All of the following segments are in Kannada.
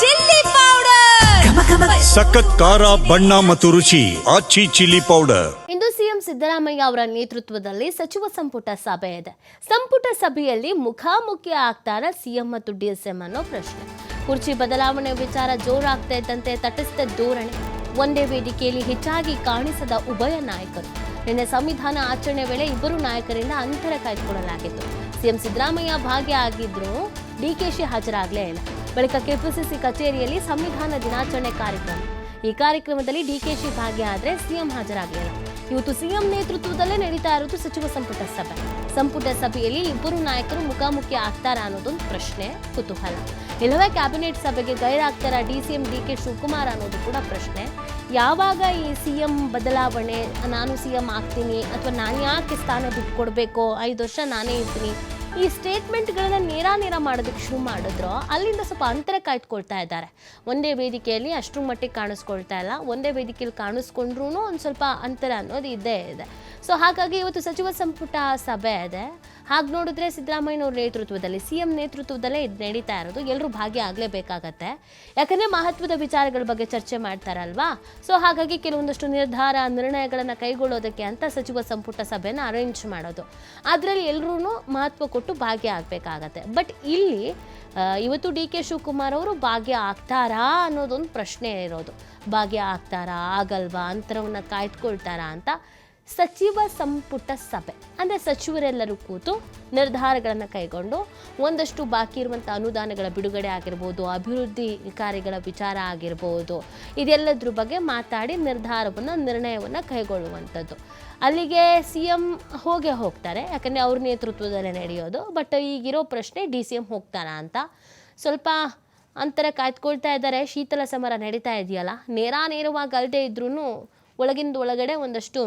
Chilli powder. ಸಖತ್ ಖಾರ ಬಣ್ಣ ಮತ್ತು ರುಚಿ ಆಚಿ ಚಿಲ್ಲಿ ಪೌಡರ್. ಇಂದು ಸಿಎಂ ಸಿದ್ದರಾಮಯ್ಯ ಅವರ ನೇತೃತ್ವದಲ್ಲಿ ಸಚಿವ ಸಂಪುಟ ಸಭೆ ಇದೆ. ಸಂಪುಟ ಸಭೆಯಲ್ಲಿ ಮುಖಾಮುಖಿ ಆಗ್ತಾರ ಸಿಎಂ ಮತ್ತು ಡಿಎಸ್ಎಂ ಅನ್ನೋ ಪ್ರಶ್ನೆ. ಕುರ್ಚಿ ಬದಲಾವಣೆ ವಿಚಾರ ಜೋರಾಗ್ತಾ ಇದ್ದಂತೆ ತಟಸ್ಥ ಧೋರಣೆ. ಒಂದೇ ವೇದಿಕೆಯಲ್ಲಿ ಹೆಚ್ಚಾಗಿ ಕಾಣಿಸದ ಉಭಯ ನಾಯಕರು. ನಿನ್ನೆ ಸಂವಿಧಾನ ಆಚರಣೆ ವೇಳೆ ಇಬ್ಬರು ನಾಯಕರಿಂದ ಅಂತರ ಕಾಯ್ದುಕೊಳ್ಳಲಾಗಿತ್ತು. ಸಿಎಂ ಸಿದ್ದರಾಮಯ್ಯ ಭಾಗಿಯಾಗಿದ್ರು ಡಿಕೆಶಿ ಹಾಜರಾಗಲೇ ಇಲ್ಲ. ಬಳಿಕ ಕೆಪಿಸಿಸಿ ಕಚೇರಿಯಲ್ಲಿ ಸಂವಿಧಾನ ದಿನಾಚರಣೆ ಕಾರ್ಯಕ್ರಮ. ಈ ಕಾರ್ಯಕ್ರಮದಲ್ಲಿ ಡಿಕೆಶಿ ಭಾಗಿಯಾದ್ರೆ ಸಿಎಂ ಹಾಜರಾಗಲಿಲ್ಲ ಇವತ್ತು ಸಿಎಂ ನೇತೃತ್ವದಲ್ಲೇ ನಡೀತಾ ಇರೋದು ಸಚಿವ ಸಂಪುಟ ಸಭೆ. ಸಂಪುಟ ಸಭೆಯಲ್ಲಿ ಇಬ್ಬರು ನಾಯಕರು ಮುಖಾಮುಖಿ ಆಗ್ತಾರಾ ಅನ್ನೋದೊಂದು ಪ್ರಶ್ನೆ, ಕುತೂಹಲ. ಇಲ್ಲವೇ ಕ್ಯಾಬಿನೆಟ್ ಸಭೆಗೆ ಗೈರಾಗ್ತಾರಾ ಡಿ ಡಿಕೆ ಶಿವಕುಮಾರ್ ಅನ್ನೋದು ಕೂಡ ಪ್ರಶ್ನೆ. ಯಾವಾಗ ಈ ಸಿ ಎಂ ಬದಲಾವಣೆ, ನಾನು ಸಿ ಎಂ ಆಗ್ತೀನಿ ಅಥವಾ ನಾನು ಯಾಕೆ ಸ್ಥಾನ ದುಡ್ಡು ಕೊಡಬೇಕು, ಐದು ವರ್ಷ ನಾನೇ ಇರ್ತೀನಿ, ಈ ಸ್ಟೇಟ್ಮೆಂಟ್ಗಳನ್ನ ನೇರ ನೇರ ಮಾಡೋದಕ್ಕೆ ಶುರು ಮಾಡಿದ್ರು, ಅಲ್ಲಿಂದ ಸ್ವಲ್ಪ ಅಂತರ ಕಾಯ್ದುಕೊಳ್ತಾ ಇದ್ದಾರೆ. ಒಂದೇ ವೇದಿಕೆಯಲ್ಲಿ ಅಷ್ಟರ ಮಟ್ಟಿಗೆ ಕಾಣಿಸ್ಕೊಳ್ತಾ ಇಲ್ಲ, ಒಂದೇ ವೇದಿಕೆಯಲ್ಲಿ ಕಾಣಿಸ್ಕೊಂಡ್ರೂ ಒಂದು ಸ್ವಲ್ಪ ಅಂತರ ಅನ್ನೋದು ಇದ್ದೇ ಇದೆ. ಸೊ ಹಾಗಾಗಿ ಇವತ್ತು ಸಚಿವ ಸಂಪುಟ ಸಭೆ ಇದೆ. ಹಾಗೆ ನೋಡಿದ್ರೆ ಸಿದ್ದರಾಮಯ್ಯನವ್ರ ನೇತೃತ್ವದಲ್ಲಿ ಸಿ ಎಂ ನೇತೃತ್ವದಲ್ಲೇ ಇದು ನಡೀತಾ ಇರೋದು. ಎಲ್ಲರೂ ಭಾಗಿಯಾಗಲೇಬೇಕಾಗತ್ತೆ ಯಾಕಂದರೆ ಮಹತ್ವದ ವಿಚಾರಗಳ ಬಗ್ಗೆ ಚರ್ಚೆ ಮಾಡ್ತಾರಲ್ವಾ? ಸೊ ಹಾಗಾಗಿ ಕೆಲವೊಂದಷ್ಟು ನಿರ್ಧಾರ, ನಿರ್ಣಯಗಳನ್ನು ಕೈಗೊಳ್ಳೋದಕ್ಕೆ ಅಂತ ಸಚಿವ ಸಂಪುಟ ಸಭೆನ ಅರೇಂಜ್ ಮಾಡೋದು. ಅದರಲ್ಲಿ ಎಲ್ಲರೂ ಮಹತ್ವ ಕೊಟ್ಟು ಭಾಗಿಯಾಗಬೇಕಾಗತ್ತೆ ಬಟ್ ಇಲ್ಲಿ ಇವತ್ತು ಡಿ ಕೆ ಶಿವಕುಮಾರ್ ಅವರು ಭಾಗ್ಯ ಆಗ್ತಾರಾ ಅನ್ನೋದೊಂದು ಪ್ರಶ್ನೆ ಇರೋದು. ಭಾಗ್ಯ ಆಗ್ತಾರಾ, ಆಗಲ್ವಾ, ಅಂತರವನ್ನು ಕಾಯ್ದುಕೊಳ್ತಾರಾ ಅಂತ ಸಚಿವ ಸಂಪುಟ ಸಭೆ. ಅಂದರೆ ಸಚಿವರೆಲ್ಲರೂ ಕೂತು ನಿರ್ಧಾರಗಳನ್ನು ಕೈಗೊಂಡು ಒಂದಷ್ಟು ಬಾಕಿ ಇರುವಂಥ ಅನುದಾನಗಳ ಬಿಡುಗಡೆ ಆಗಿರ್ಬೋದು, ಅಭಿವೃದ್ಧಿ ಕಾರ್ಯಗಳ ವಿಚಾರ ಆಗಿರ್ಬೋದು, ಇದೆಲ್ಲದ್ರ ಬಗ್ಗೆ ಮಾತಾಡಿ ನಿರ್ಧಾರವನ್ನು, ನಿರ್ಣಯವನ್ನು ಕೈಗೊಳ್ಳುವಂಥದ್ದು. ಅಲ್ಲಿಗೆ ಸಿ ಎಂ ಹೋಗೇ ಹೋಗ್ತಾರೆ, ಯಾಕಂದರೆ ಅವ್ರ ನೇತೃತ್ವದಲ್ಲೇ ನಡೆಯೋದು. ಬಟ್ ಈಗಿರೋ ಪ್ರಶ್ನೆ, ಡಿ ಸಿ ಎಂ ಹೋಗ್ತಾರಾ ಅಂತ. ಸ್ವಲ್ಪ ಅಂತರ ಕಾಯ್ದುಕೊಳ್ತಾ ಇದ್ದಾರೆ. ಶೀತಲ ಸಮರ ನಡೀತಾ ಇದೆಯಲ್ಲ? ನೇರ ನೇರವಾಗಿ ಅಲ್ಲದೆ ಇದ್ರೂ ಒಳಗಿಂದ ಒಳಗಡೆ ಒಂದಷ್ಟು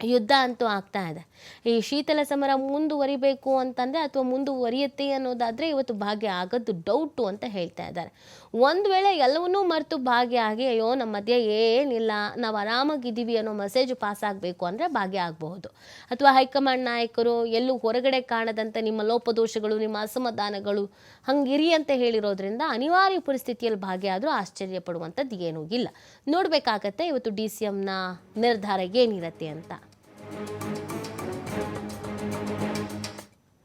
ಯುದ್ಧ ಅಂತೂ ಆಗ್ತಾ ಇದೆ. ಈ ಶೀತಲ ಸಮರ ಮುಂದುವರಿಬೇಕು ಅಂತಂದರೆ ಅಥವಾ ಮುಂದುವರಿಯುತ್ತೆ ಅನ್ನೋದಾದರೆ ಇವತ್ತು ಭಾಗ್ಯ ಆಗೋದು ಡೌಟು ಅಂತ ಹೇಳ್ತಾ ಇದ್ದಾರೆ. ಒಂದು ವೇಳೆ ಎಲ್ಲವನ್ನೂ ಮರೆತು ಆಗಿ, ಅಯ್ಯೋ ನಮ್ಮ ಮಧ್ಯೆ ಏನಿಲ್ಲ, ನಾವು ಆರಾಮಾಗಿದ್ದೀವಿ ಅನ್ನೋ ಮೆಸೇಜ್ ಪಾಸ್ ಆಗಬೇಕು ಅಂದರೆ ಭಾಗ್ಯ ಆಗಬಹುದು. ಅಥವಾ ಹೈಕಮಾಂಡ್ ನಾಯಕರು, ಎಲ್ಲೂ ಹೊರಗಡೆ ಕಾಣದಂಥ ನಿಮ್ಮ ಲೋಪದೋಷಗಳು, ನಿಮ್ಮ ಅಸಮಾಧಾನಗಳು ಹಂಗಿರಿ ಅಂತ ಹೇಳಿರೋದ್ರಿಂದ ಅನಿವಾರ್ಯ ಪರಿಸ್ಥಿತಿಯಲ್ಲಿ ಭಾಗಿಯಾದರೂ ಆಶ್ಚರ್ಯ ಪಡುವಂಥದ್ದು ಏನೂ ಇಲ್ಲ. ನೋಡಬೇಕಾಗತ್ತೆ ಇವತ್ತು ಡಿ ಸಿ ಎಮ್ನ ನಿರ್ಧಾರ ಏನಿರತ್ತೆ ಅಂತ.